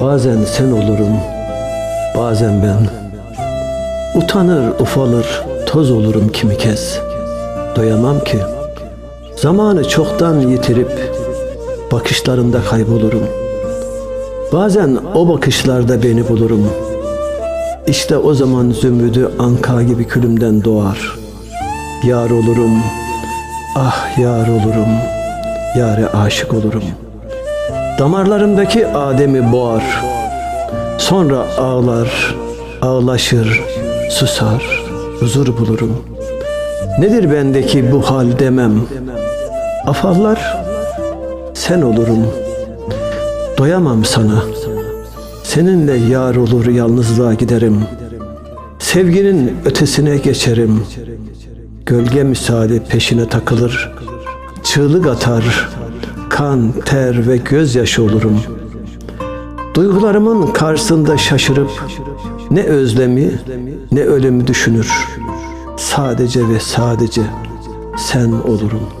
Bazen sen olurum, bazen ben. Utanır, ufalır, toz olurum kimi kez. Doyamam ki. Zamanı çoktan yitirip bakışlarında kaybolurum. Bazen o bakışlarda beni bulurum. İşte o zaman zümrüdü anka gibi külümden doğar. Yar olurum, ah yar olurum, yare aşık olurum. Damarlarımdaki Adem'i boğar. Sonra ağlar, ağlaşır, susar, huzur bulurum. Nedir bendeki bu hal demem. Afallar sen olurum. Doyamam sana. Seninle yar olur yalnızlığa giderim. Sevginin ötesine geçerim. Gölge misali peşine takılır. Çığlık atar. Kan, ter ve gözyaşı olurum. Duygularımın karşısında şaşırıp ne özlemi ne ölümü düşünür. Sadece ve sadece sen olurum.''